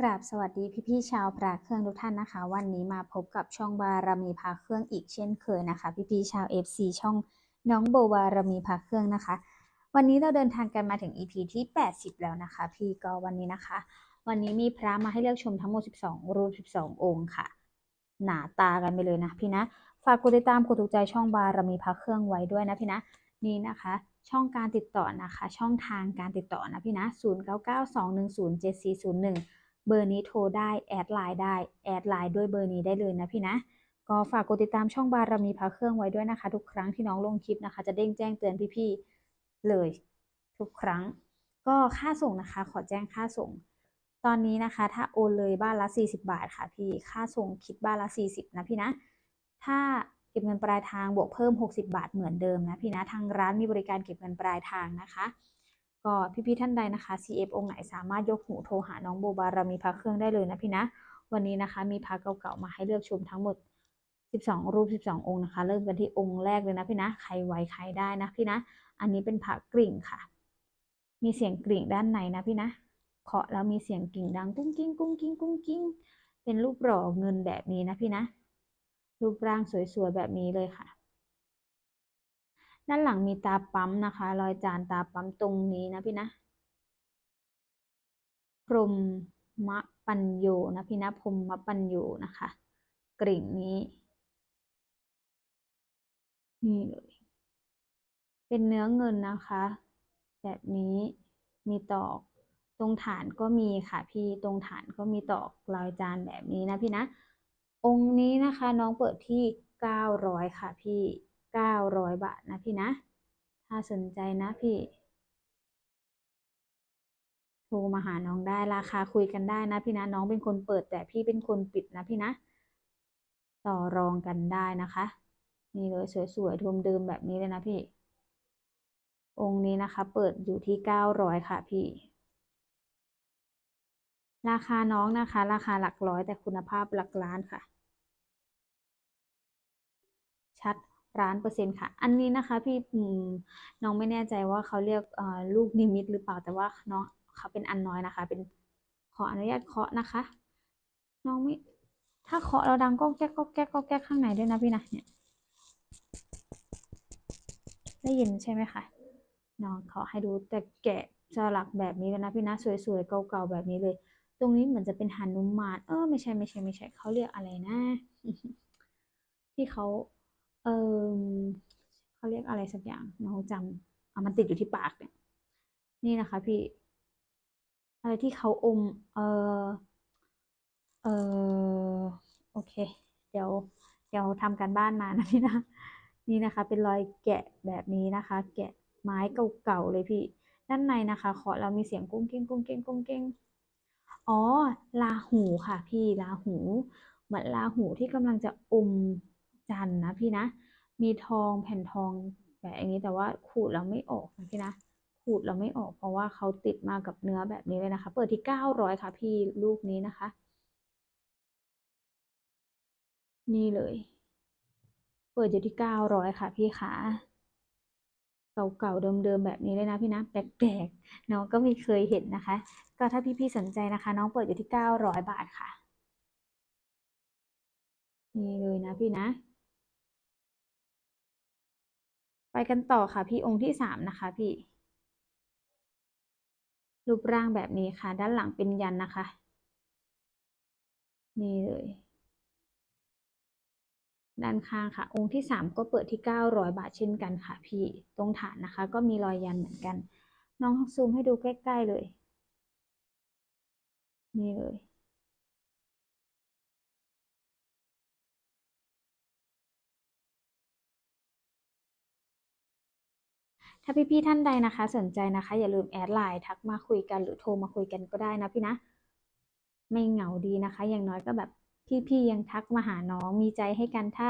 กราบสวัสดีพี่ๆชาวพระเครื่องทุกท่านนะคะ วันนี้มาพบกับช่องบารมีพระเครื่องอีกเช่นเคยนะคะ พี่ๆชาว FC ช่องน้องโบบารมีพระเครื่องนะคะ วันนี้เราเดินทางกันมาถึง EP ที่ 80 แล้วนะคะ พี่ก็วันนี้นะคะ วันนี้มีพระมาให้เลือกชมทั้งหมด 12 รูป 12 องค์ค่ะ หนาตากันไปเลยนะพี่นะฝากกดติดตามกดถูกใจช่องบารมีพระเครื่องไว้ด้วยนะพี่นะนี่นะคะช่องการติดต่อนะคะ ช่องทางการติดต่อนะพี่นะ 0992107401 เบอร์นี้โทรได้แอดไลน์ได้แอดไลน์ด้วยเบอร์นี้ได้เลยนะพี่นะก็ฝากกดติดตามช่องบารมีพระเครื่องไว้ด้วยนะคะ ทุกครั้งที่น้องลงคลิปนะคะ จะเด้งแจ้งเตือนพี่ๆเลยทุกครั้ง ก็ค่าส่งนะคะ ขอแจ้งค่าส่ง ตอนนี้นะคะ ถ้าโอนเลยบ้านละ 40 บาทค่ะพี่ค่าส่งคิดบ้านละ 40 นะพี่นะ ถ้าเก็บเงินปลายทางบวกเพิ่ม 60 บาทเหมือนเดิมนะพี่นะทางร้านมีบริการเก็บเงินปลายทางนะคะ ก็พี่ๆท่านใดนะคะ CF องค์ไหนสามารถยกหูโทรหาน้องโบบารมีพระเครื่องได้เลยนะพี่นะ วันนี้นะคะ มีพระเก่าๆมาให้เลือกชมทั้งหมด 12 รูป 12 องค์นะคะ เริ่มกันที่องค์แรกเลยนะพี่นะ ใครไวใครได้นะพี่นะ อันนี้เป็นพระกริ่งค่ะ มีเสียงกริ่งด้านในนะพี่นะเคาะแล้วมีเสียงกริ่งดังกุ้งกิ้งกุ้งกิ้งกุ้งกิ้งเป็นรูปหล่อเงินแบบนี้นะพี่นะ รูปร่างสวยๆแบบนี้เลยค่ะ ด้านหลังมีตาปั๊มนะคะ รอยจานตาปั๊มตรงนี้นะพี่นะพรมมะปัญโยนะพี่นะพรมมะปัญโยนะคะ กริ่งนี้นี่เลยเป็นเนื้อเงินนะคะ แบบนี้มีตอก ตรงฐานก็มีค่ะพี่ตรงฐานก็มีตอกรอยจานแบบนี้นะพี่นะ องค์นี้นะคะน้องเปิดที่ 900 ค่ะพี่ 900 บาทนะพี่นะ ถ้าสนใจนะพี่โทรมาหาน้องได้ราคาคุยกันได้นะพี่นะ น้องเป็นคนเปิดแต่พี่เป็นคนปิดนะพี่นะ ต่อรองกันได้นะคะ นี่เลยสวยๆทุมเดิมแบบนี้เลยนะพี่ องค์นี้นะคะ เปิดอยู่ที่900ค่ะพี่ ราคาน้องนะคะ ราคาหลักร้อยแต่คุณภาพหลักล้านค่ะ ชัด ร้านเปอร์เซ็นต์ค่ะ อันนี้นะคะพี่น้องไม่แน่ใจว่าเขาเรียกลูกนิมิตหรือเปล่าแต่ว่าน้องเขาเป็นอันน้อยนะคะ เป็นขออนุญาตเคาะนะคะ น้องไม่ถ้าเคาะเราดังก็แก๊กก็แก๊กก็แก๊กข้างในด้วยนะพี่นะเนี่ยได้ยินใช่ไหมคะน้องเขาให้ดูแต่แกะสลักแบบนี้เลยนะพี่นะสวยๆเก่าๆแบบนี้เลย ตรงนี้เหมือนจะเป็นหานุมานเออไม่ใช่ไม่ใช่ไม่ใช่เขาเรียกอะไรนะ ที่เขา เออเขาเรียกอะไรสักอย่างน้องจำอะมันติดอยู่ที่ปากเนี่ย นี่นะคะพี่ อะไรที่เขาอม เออเออโอเค เดี๋ยว เดี๋ยวทำการบ้านมานะพี่นะ นี่นะคะ เป็นรอยแกะแบบนี้นะคะ แกะไม้เก่าๆเลยพี่ ด้านในนะคะเคาะแล้วมีเสียงกุ้งเก้งกุ้งเก้งกุ้งเก้งอ๋อลาหูค่ะ พี่ลาหู เหมือนลาหูที่กำลังจะอม จันนะพี่นะ มีทองแผ่นทองแบบอย่างนี้แต่ว่าขูดแล้วไม่ออกนะพี่นะขูดแล้วไม่ออกเพราะว่าเขาติดมากับเนื้อแบบนี้เลยนะคะ เปิดที่เก้าร้อยค่ะพี่ลูกนี้นะคะ นี่เลย เปิดอยู่ที่เก้าร้อยค่ะพี่ขาเก่าๆเดิมๆแบบนี้เลยนะพี่นะแปลกๆน้องก็มีเคยเห็นนะคะ ก็ถ้าพี่ๆสนใจนะคะ น้องเปิดอยู่ที่เก้าร้อยบาทค่ะ นี่เลยนะพี่นะ ไปกันต่อค่ะพี่องค์ที่สามนะคะพี่ รูปร่างแบบนี้ค่ะ ด้านหลังเป็นยันนะคะ นี่เลย ด้านข้างค่ะ องค์ที่สามก็เปิดที่เก้าร้อยบาทเช่นกันค่ะ พี่ตรงฐานนะคะ ก็มีรอยยันเหมือนกัน น้องซูมให้ดูใกล้ ๆเลย นี่เลย ถ้าพี่ๆท่านใดนะคะ สนใจนะคะ อย่าลืมแอดไลน์ทักมาคุยกันหรือโทรมาคุยกันก็ได้นะพี่นะ ไม่เหงาดีนะคะ อย่างน้อยก็แบบพี่ๆยังทักมาหาน้องมีใจให้กันถ้า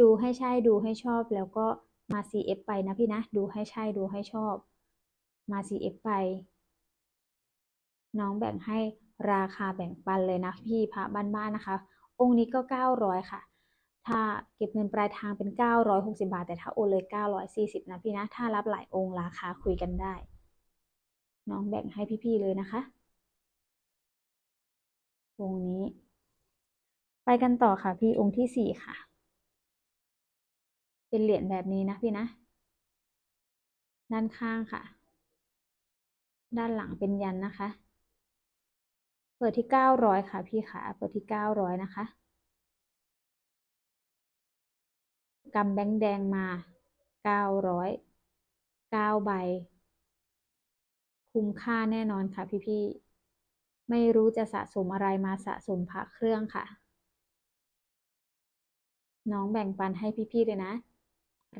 ดูให้ใช่ดูให้ชอบ แล้วก็มา CF ไปนะพี่นะ ดูให้ใช่ดูให้ชอบ มา CF ไป น้องแบ่งให้ราคาแบ่งปันเลยนะพี่พระบ้านๆนะคะ องค์นี้ก็ 900 ค่ะ ถ้าเก็บเงินปลายทางเป็น 960 บาท แต่ถ้าโอนเลย 940 นะพี่นะ ถ้ารับหลายองค์ราคาคุยกันได้ น้องแบ่งให้พี่ๆเลยนะคะองค์นี้ ไปกันต่อค่ะพี่องค์ที่สี่ค่ะ เป็นเหรียญแบบนี้นะพี่นะ ด้านข้างค่ะ ด้านหลังเป็นยันนะคะ เปิดที่เก้าร้อยค่ะพี่ขาเปิดที่เก้าร้อยนะคะ กำแบงค์แดงมาเก้าร้อยเก้าใบ คุ้มค่าแน่นอนค่ะพี่ๆ ไม่รู้จะสะสมอะไรมาสะสมพระเครื่องค่ะ น้องแบ่งปันให้พี่ๆเลยนะ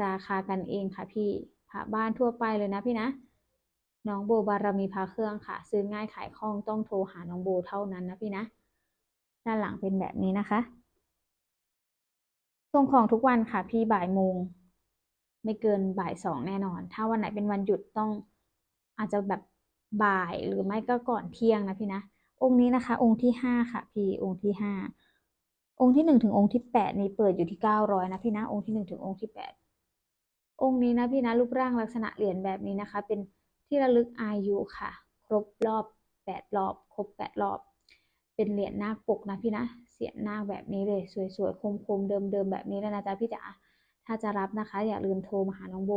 ราคากันเองค่ะพี่พระบ้านทั่วไปเลยนะพี่นะ น้องโบบารมีพระเครื่องค่ะ ซื้อง่ายขายคล่องต้องโทรหาน้องโบเท่านั้นนะพี่นะ ด้านหลังเป็นแบบนี้นะคะ ส่งของทุกวันค่ะ พี่บ่ายโมงไม่เกินบ่ายสองแน่นอน ถ้าวันไหนเป็นวันหยุดต้องอาจจะแบบบ่ายหรือไม่ก็ก่อนเที่ยงนะพี่นะ องค์นี้นะคะ องค์ที่ห้าค่ะ พี่องค์ที่ห้าองค์ที่หนึ่งถึงองค์ที่แปดนี้เปิดอยู่ที่เก้าร้อยนะพี่นะ องค์ที่หนึ่งถึงองค์ที่แปดองค์นี้นะพี่นะรูปร่างลักษณะเหรียญแบบนี้นะคะ เป็นที่ระลึกอายุค่ะ ครบรอบแปดรอบ ครบแปดรอบ เป็นเหรียญนาคปกนะพี่นะ เสียนนาคแบบนี้เลย สวยๆ คมๆ เดิมๆ แบบนี้แล้วนะจ๊ะพี่จ๋า ถ้าจะรับนะคะ อย่าลืมโทรมาหาน้องโบ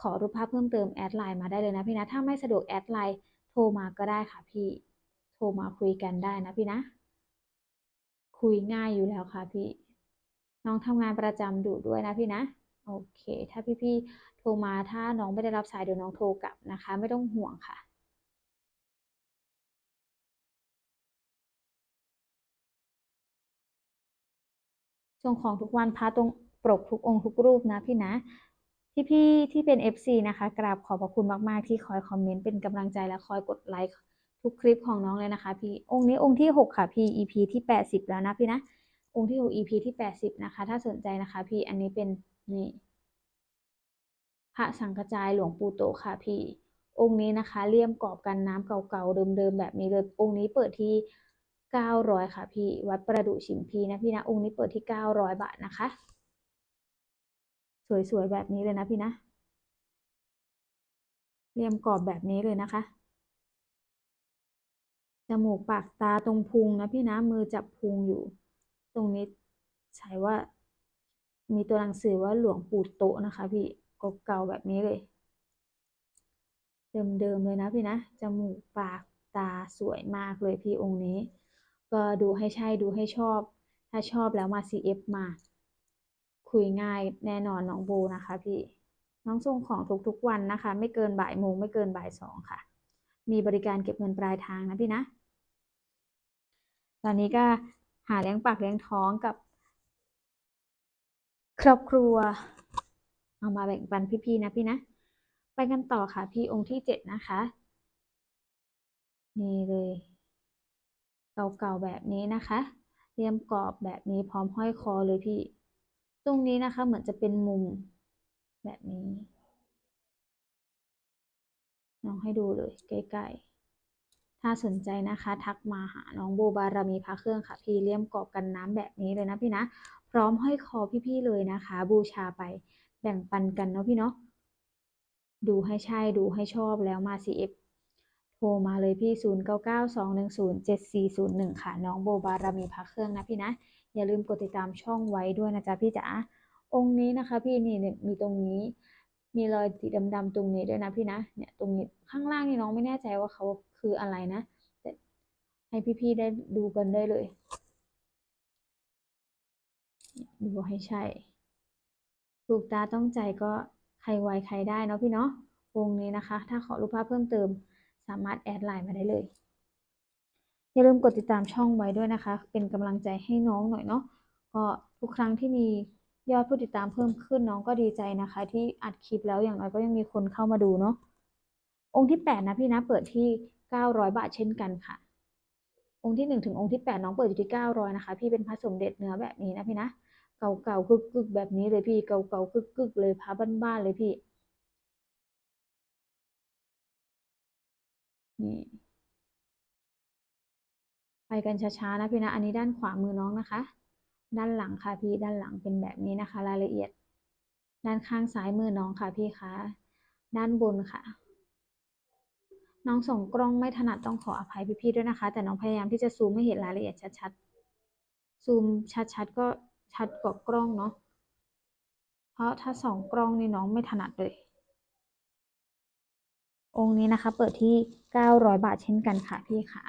ขอรูปภาพเพิ่มเติมแอดไลน์มาได้เลยนะพี่นะ ถ้าไม่สะดวกแอดไลน์โทรมาก็ได้ค่ะพี่ โทรมาคุยกันได้นะพี่นะ คุยง่ายอยู่แล้วค่ะพี่ น้องทำงานประจำอยู่ด้วยนะพี่นะ โอเค ถ้าพี่ๆ โทรมาถ้าน้องไม่ได้รับสายเดี๋ยวน้องโทรกลับนะคะ ไม่ต้องห่วงค่ะ ส่งของทุกวันพระตรงปรกทุกองค์ทุกรูปนะพี่นะพี่ๆที่เป็น FC นะคะกราบขอบพระคุณมาก ๆ ที่คอยคอมเมนต์เป็นกำลังใจและคอยกดไลค์ทุกคลิปของน้องเลยนะคะ พี่องค์นี้องค์ที่ 6 ค่ะ พี่ EP ที่ 80 แล้วนะพี่นะ องค์ที่ 6 EP ที่ 80 นะคะ ถ้าสนใจนะคะ พี่อันนี้เป็นนี่พระสังกระจายหลวงปู่โตค่ะ พี่ องค์นี้นะคะเลี่ยมกรอบกันน้ำเก่าๆเดิมๆแบบนี้เลยองค์นี้เปิดที่ 900 ค่ะพี่ วัดประดุชิมพีนะพี่นะ องค์นี้เปิดที่ 900 บาทนะคะ สวยๆ แบบนี้เลยนะพี่นะเลี่ยมกรอบแบบนี้เลยนะคะ จมูกปากตาตรงพุงนะพี่นะ มือจับพุงอยู่ ตรงนี้ใช้ว่า มีตัวหนังสือว่าหลวงปู่โตนะคะ พี่เก่าๆแบบนี้เลย เดิมๆเลยนะพี่นะ จมูกปากตาสวยมากเลยพี่องค์นี้ ก็ดูให้ใช่ดูให้ชอบ ถ้าชอบแล้วมา CF มา คุยง่ายแน่นอนน้องโบนะคะพี่น้องส่งของทุกๆวันนะคะ ไม่เกินบ่ายโมงไม่เกินบ่ายสองค่ะ มีบริการเก็บเงินปลายทางนะพี่นะ ตอนนี้ก็หาเลี้ยงปากเลี้ยงท้องกับ ครอบครัว เอามาแบ่งปันพี่ๆนะพี่นะ ไปกันต่อค่ะพี่องค์ที่เจ็ดนะคะ นี่เลย เก่าๆแบบนี้นะคะเรียมกรอบแบบนี้พร้อมห้อยคอเลยพี่ ตรงนี้นะคะเหมือนจะเป็นมุมแบบนี้น้องให้ดูเลยใกล้ๆ ถ้าสนใจนะคะ ทักมาหาน้องโบบารมีพระเครื่องค่ะ พี่เลี่ยมกรอบกันน้ำแบบนี้เลยนะพี่นะ พร้อมห้อยคอพี่ๆเลยนะคะ บูชาไปแบ่งปันกันเนาะพี่เนาะดูให้ใช่ดูให้ชอบแล้วมา CF ทรมาเลยพี่ 0992107401 ค่ะ น้องโบบารมีพระเครื่องนะพี่นะ อย่าลืมกดติดตามช่องไว้ด้วยนะจ๊ะพี่จ๋าองค์นี้นะคะพี่นี่เนี่ยมีตรงนี้ มีรอยสีดำๆตรงนี้ด้วยนะพี่นะเนี่ยตรงนี้ข้างล่างนี่น้องไม่แน่ใจว่าเขาคืออะไรนะแต่ให้พี่ๆได้ดูกันได้เลย ดูให้ใช่ถูกตาต้องใจก็ใครไวใครได้เนาะพี่เนาะวงนี้นะคะ ถ้าขอรูปภาพเพิ่มเติม สามารถแอดไลน์มาได้เลย อย่าลืมกดติดตามช่องไว้ด้วยนะคะ เป็นกำลังใจให้น้องหน่อยเนาะก็ทุกครั้งที่มียอดผู้ติดตามเพิ่มขึ้นน้องก็ดีใจนะคะ ที่อัดคลิปแล้วอย่างน้อยก็ยังมีคนเข้ามาดูเนาะองค์ที่แปดนะพี่นะเปิดที่เก้าร้อยบาทเช่นกันค่ะ องค์ที่หนึ่งถึงองค์ที่แปดน้องเปิดอยู่ที่เก้าร้อยนะคะ พี่เป็นพระสมเด็จเนื้อแบบนี้นะพี่นะ เก่าๆกึกๆแบบนี้เลยพี่เก่าๆกึกๆเลยพระบ้านๆเลยพี่ นี่ไปกันช้าๆนะพี่นะ อันนี้ด้านขวามือน้องนะคะ ด้านหลังค่ะพี่ด้านหลังเป็นแบบนี้นะคะ รายละเอียด ด้านข้างซ้ายมือน้องค่ะพี่คะด้านบนค่ะ น้องส่งกล้องไม่ถนัดต้องขออภัยพี่ๆด้วยนะคะ แต่น้องพยายามที่จะซูมให้เห็นรายละเอียดชัดๆซูมชัดๆก็ชัดกว่ากล้องเนาะเพราะถ้าส่องกล้องนี่น้องไม่ถนัดเลย องค์นี้นะคะ เปิดที่ 900 บาทเช่นกันค่ะพี่ค่ะ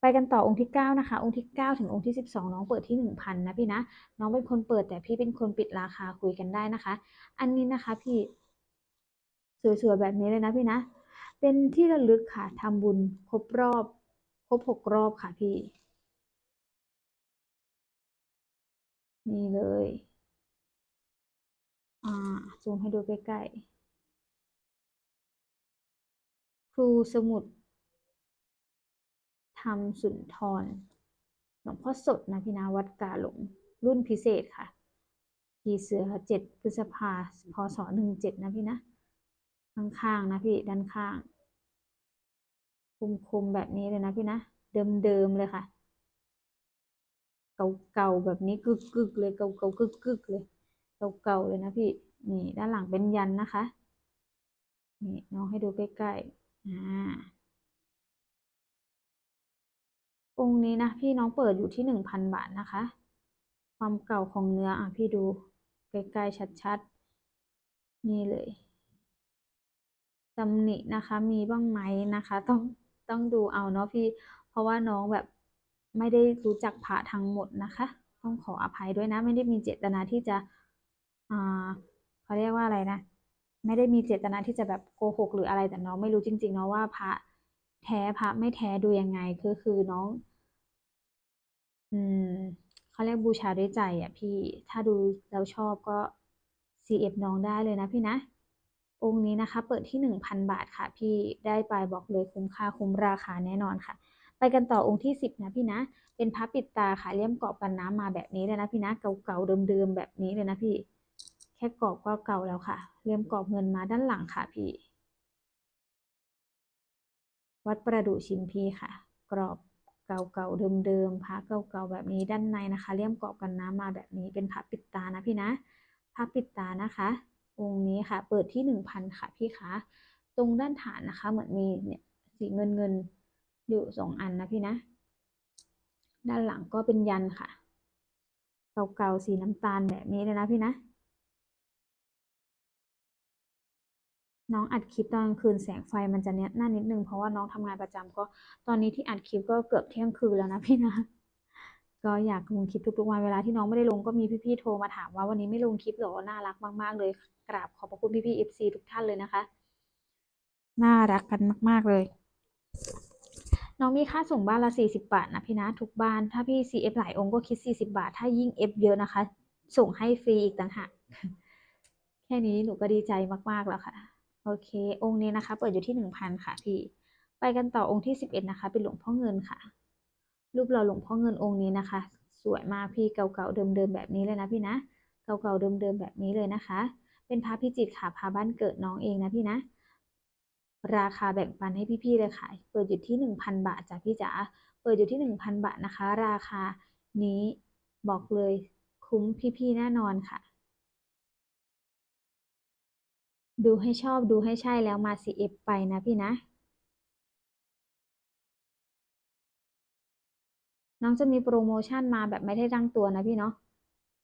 ไปกันต่อองค์ที่ 9 นะคะ องค์ที่ 9 ถึงองค์ที่ 12 น้องเปิดที่ 1,000 นะพี่นะ น้องเป็นคนเปิดแต่พี่เป็นคนปิดราคาคุยกันได้นะคะ อันนี้นะคะพี่สวยๆแบบนี้เลยนะพี่นะ เป็นที่ระลึกค่ะทำบุญครบรอบ ครบ6รอบค่ะพี่ นี่เลย อ่า ซูมให้ดูใกล้ๆ ครูสมุดธรรมสุนทร หลวงพ่อสดนะพี่นาวัดกาหลง รุ่นพิเศษค่ะขี่เสือเจ็ดพฤษภาพศหนึ่งเจ็ดนะพี่นะ ข้างๆนะพี่ด้านข้าง คมๆแบบนี้เลยนะพี่นะ เดิมๆเลยค่ะ เก่าๆแบบนี้กึกๆเลยเก่าๆกึกๆเลย เก่าๆเลยนะพี่ นี่ด้านหลังเป็นยันนะคะ นี่น้องให้ดูใกล้ๆ อ่าองค์นี้นะพี่น้องเปิดอยู่ที่หนึ่งพันบาทนะคะ ความเก่าของเนื้ออะพี่ดูใกล้ๆชัดๆ นี่เลยตำหนินะคะ มีบ้างไหมนะคะ ต้องต้องดูเอาเนาะพี่ เพราะว่าน้องแบบไม่ได้รู้จักพระทั้งหมดนะคะ ต้องขออภัยด้วยนะ ไม่ได้มีเจตนาที่จะอ่าเขาเรียกว่าอะไรนะ ไม่ได้มีเจตนาที่จะแบบโกหกหรืออะไรแต่น้องไม่รู้จริง ๆ เนาะว่าพระแท้พระไม่แท้ดูยังไงคือคือน้อง อืมเขาเรียกบูชาด้วยใจอะพี่ถ้าดูแล้วชอบก็ CF น้องได้เลยนะพี่นะ องค์นี้นะคะ เปิดที่หนึ่งพันบาทค่ะ พี่ได้ไปบอกเลยคุ้มค่าคุ้มราคาแน่นอนค่ะ ไปกันต่อองค์ที่สิบนะพี่นะ เป็นพระปิดตาค่ะเลี่ยมกรอบกันน้ำมาแบบนี้เลยนะพี่นะ เก่าๆเดิมๆแบบนี้เลยนะพี่ ค่กรอบก็เก่าแล้วค่ะเลี่ยมกรอบเงินมาด้านหลังค่ะพี่ วัดประดู่ชิมพีค่ะ กรอบเก่าๆเดิมๆพระเก่าๆแบบนี้ด้านในนะคะเลี่ยมกรอบกันน้ำมาแบบนี้เป็นพระปิดตานะพี่นะพระปิดตานะคะองค์นี้ค่ะ เปิดที่หนึ่งพันค่ะพี่คะตรงด้านฐานนะคะ เหมือนมีเนี่ยสีเงินเงินอยู่สองอันนะพี่นะ ด้านหลังก็เป็นยันค่ะ เก่าๆสีน้ำตาลแบบนี้เลยนะพี่นะ น้องอัดคลิปตอนกลางคืนแสงไฟมันจะเนี้ยหน้านิดนึงเพราะว่าน้องทำงานประจำก็ตอนนี้ที่อัดคลิปก็เกือบเที่ยงคืนแล้วนะพี่นะก็อยากลงคลิปทุกๆวันเวลาที่น้องไม่ได้ลงก็มีพี่ๆโทรมาถามว่าวันนี้ไม่ลงคลิปเหรอน่ารักมาก ๆ เลยกราบขอบพระคุณพี่ๆ FC ทุกท่านเลยนะคะ น่ารักกันมาก ๆเลย น้องมีค่าส่งบ้านละสี่สิบาทนะพี่นะทุกบ้านถ้าพี่ CF หลายองค์ก็คิดสี่สิบาท ถ้ายิ่ง F เยอะนะคะ ส่งให้ฟรีอีกต่างหากแค่นี้หนูก็ดีใจมากๆแล้วค่ะ โอเค องค์นี้นะคะ เปิดอยู่ที่หนึ่งพันค่ะพี่ ไปกันต่อองค์ที่สิบเอ็ดนะคะ เป็นหลวงพ่อเงินค่ะ รูปหล่อหลวงพ่อเงินองค์นี้นะคะ สวยมากพี่เก่าๆเดิมๆแบบนี้เลยนะพี่นะ เก่าๆเดิมๆแบบนี้เลยนะคะ เป็นพระพิจิตรค่ะพาบ้านเกิดน้องเองนะพี่นะ ราคาแบ่งปันให้พี่ๆเลยค่ะ เปิดอยู่ที่หนึ่งพันบาทจ้ะพี่จ๋า เปิดอยู่ที่หนึ่งพันบาทนะคะ ราคานี้บอกเลยคุ้มพี่ๆแน่นอนค่ะ ดูให้ชอบดูให้ใช่แล้วมา CF ไปนะพี่นะ น้องจะมีโปรโมชั่นมาแบบไม่ได้ตั้งตัวนะพี่เนาะ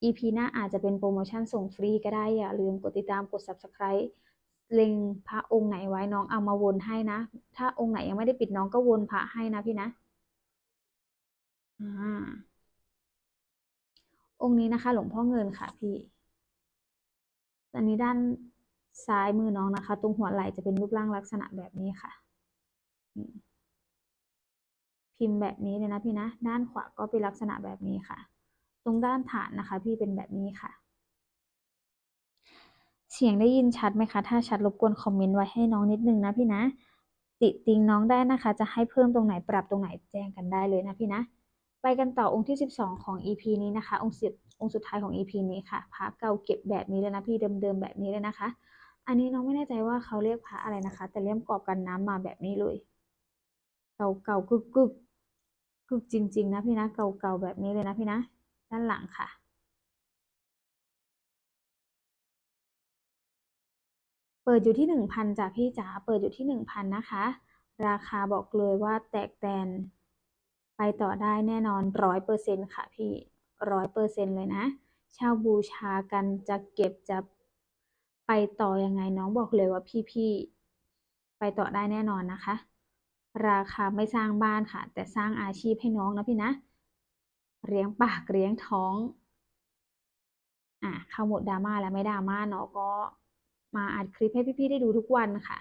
EP หน้าอาจจะเป็นโปรโมชั่นส่งฟรีก็ได้อย่าลืมกดติดตามกด Subscribe เล็งพระองค์ไหนไว้น้องเอามาวนให้นะ ถ้าองค์ไหนยังไม่ได้ปิดน้องก็วนพระให้นะพี่นะอ่าองค์นี้นะคะ หลวงพ่อเงินค่ะพี่อันนี้ด้าน ซ้ายมือน้องนะคะ ตรงหัวไหล่จะเป็นรูปร่างลักษณะแบบนี้ค่ะ พิมพ์แบบนี้เลยนะพี่นะ ด้านขวาก็เป็นลักษณะแบบนี้ค่ะ ตรงด้านฐานนะคะ พี่เป็นแบบนี้ค่ะ เสียงได้ยินชัดไหมคะ ถ้าชัดรบกวนคอมเมนต์ไว้ให้น้องนิดนึงนะพี่นะ ติติงน้องได้นะคะ จะให้เพิ่มตรงไหนปรับตรงไหนแจ้งกันได้เลยนะพี่นะ ไปกันต่อองค์ที่ 12 ของ EP นี้นะคะ องค์สุดองค์สุดท้ายของ EP นี้ค่ะพระเก่าเก็บแบบนี้เลยนะพี่เดิมๆแบบนี้เลยนะคะ อันนี้น้องไม่แน่ใจว่าเขาเรียกพระอะไรนะคะ แต่เลี่ยมกรอบกันน้ำมาแบบนี้เลย เก่าเก่ากึกกึกกึกจริง ๆ นะพี่นะ เก่าเก่าแบบนี้เลยนะพี่นะ ด้านหลังค่ะเปิดอยู่ที่หนึ่งพันจ้ะพี่จ๋า เปิดอยู่ที่หนึ่งพันนะคะ ราคาบอกเลยว่าแตกแตน ไปต่อได้แน่นอนร้อยเปอร์เซ็นค่ะพี่ร้อยเปอร์เซ็นเลยนะ เช่าบูชากันจะเก็บจะ ไปต่อยังไงน้องบอกเลยว่าพี่ๆไปต่อได้แน่นอนนะคะ ราคาไม่สร้างบ้านค่ะ แต่สร้างอาชีพให้น้องนะพี่นะเลี้ยงปากเลี้ยงท้องอะเข้าหมดดราม่าแล้วไม่ดราม่าเนาะก็มาอัดคลิปให้พี่ๆได้ดูทุกวันค่ะ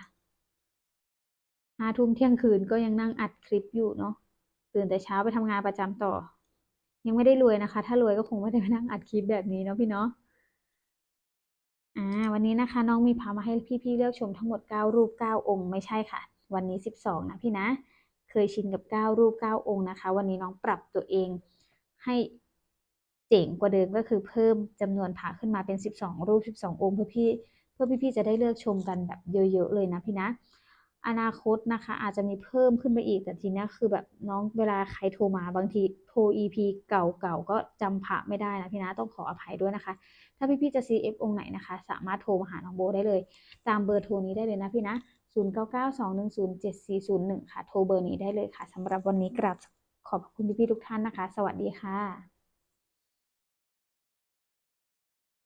ห้าทุ่มเที่ยงคืนก็ยังนั่งอัดคลิปอยู่เนาะตื่นแต่เช้าไปทำงานประจำต่อ ยังไม่ได้รวยนะคะ ถ้ารวยก็คงไม่ได้มานั่งอัดคลิปแบบนี้เนาะพี่เนาะ อ่าวันนี้นะคะน้องมีพามาให้พี่ๆเลือกชมทั้งหมด 9 รูป 9 องค์ไม่ใช่ค่ะ วันนี้ 12 นะพี่นะ เคยชินกับ 9 รูป 9 องค์นะคะ วันนี้น้องปรับตัวเองให้เจ๋งกว่าเดิมก็คือเพิ่มจำนวนผาขึ้นมาเป็น 12 รูป 12 องค์เพื่อพี่เพื่อพี่ๆจะได้เลือกชมกันแบบเยอะๆเลยนะพี่นะ อนาคตนะคะ อาจจะมีเพิ่มขึ้นไปอีกแต่ทีนี้คือแบบน้องเวลาใครโทรมาบางทีโทร EP เก่าๆก็จำพระไม่ได้นะพี่นะต้องขออภัยด้วยนะคะ ถ้าพี่ๆจะ CF องค์ไหนนะคะ สามารถโทรมาหาน้องโบได้เลย ตามเบอร์โทรนี้ได้เลยนะพี่นะ 0992107401 ค่ะ โทรเบอร์นี้ได้เลยค่ะสำหรับวันนี้กราบขอบคุณพี่ๆทุกท่านนะคะ สวัสดีค่ะ